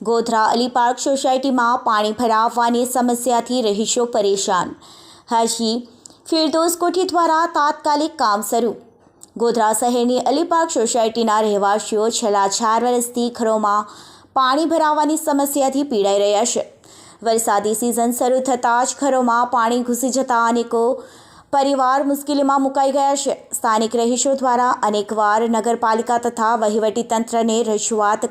Godhra Ali park સોસાયટીમાં પાણી ભરાવવાની સમસ્યાથી રહીશો પરેશાન. હાજી ફિરદોસ કોઠી દ્વારા તાત્કાલિક કામ શરૂ. ગોધરા શહેરની અલીપાર્ક સોસાયટીના રહેવાસીઓ છેલ્લા ચાર વર્ષથી ઘરોમાં પાણી ભરાવાની સમસ્યાથી પીડાઈ રહ્યા છે. વરસાદી સિઝન શરૂ થતાં જ ઘરોમાં પાણી ઘૂસી જતા અનેકો પરિવાર મુશ્કેલીમાં મુકાઈ ગયા છે. સ્થાનિક રહીશો દ્વારા અનેકવાર નગરપાલિકા તથા વહીવટીતંત્રને રજૂઆત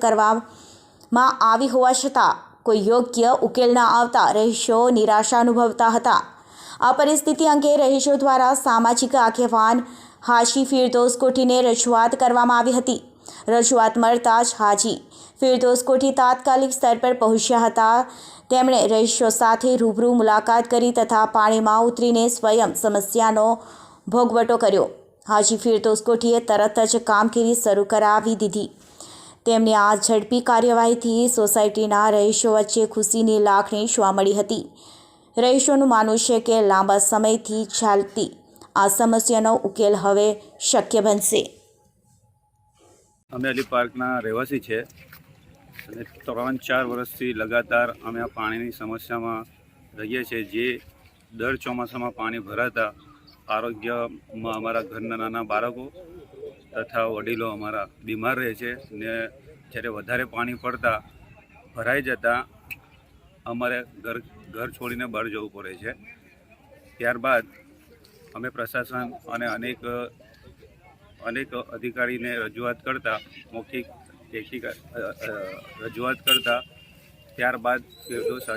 કરવામાં આવી હોવા છતાં કોઈ યોગ્ય ઉકેલ ન આવતા રહીશો નિરાશા અનુભવતા હતા. આ પરિસ્થિતિ અંગે રહીશો દ્વારા સામાજિક આગેવાન હાજી ફિરદોસ કોઠીને રજૂઆત કરવામાં આવી હતી. રજૂઆત મળતા જ હાજી ફિરદોસ કોઠી તાત્કાલિક સ્તર પર પહોંચ્યા હતા. તેમણે રહીશો સાથે રૂબરૂ મુલાકાત કરી તથા પાણીમાં ઉતરીને સ્વયં સમસ્યાનો ભોગવટો કર્યો. હાજી ફિરદોસ કોઠીએ તરત જ કામગીરી શરૂ કરાવી દીધી. તેમની આ ઝડપી કાર્યવાહીથી સોસાયટીના રહીશો વચ્ચે ખુશીની લાગણી જોવા મળી હતી. રહીશોનું માનવું છે કે લાંબા સમયથી ચાલતી આ સમસ્યાનો ઉકેલ હવે શક્ય બનશે. અમે અલી પાર્કના રહેવાસી છે અને ત્રણ ચાર વર્ષથી લગાતાર અમે આ પાણીની સમસ્યામાં રહીએ છીએ. જે દર ચોમાસામાં પાણી ભરાતા આરોગ્યમાં અમારા ઘરના નાના બાળકો તથા વડીલો અમારા બીમાર રહે છે ને જ્યારે વધારે પાણી પડતા, ભરાઈ જતાં, અમારે ઘર ઘર છોડીને બહાર જવું પડે છે. ત્યારબાદ અમે પ્રશાસન અને અનેક અનેક અધિકારીને રજૂઆત કરતા, મૌખિક લેખિક રજૂઆત કરતા, ત્યારબાદ ફિરદોસ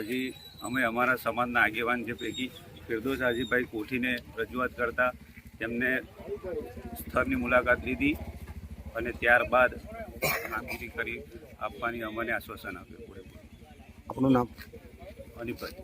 અમે અમારા સમાજના આગેવાન જે પૈકી ફિરદોસ હાજીભાઈ કોઠીને રજૂઆત કરતા તેમને સ્થળની મુલાકાત લીધી અને ત્યારબાદ કામગીરી કરી આપવાની અમને આશ્વાસન આપ્યું. પૂરેપૂરું આપનું નામ? અનિભાઈ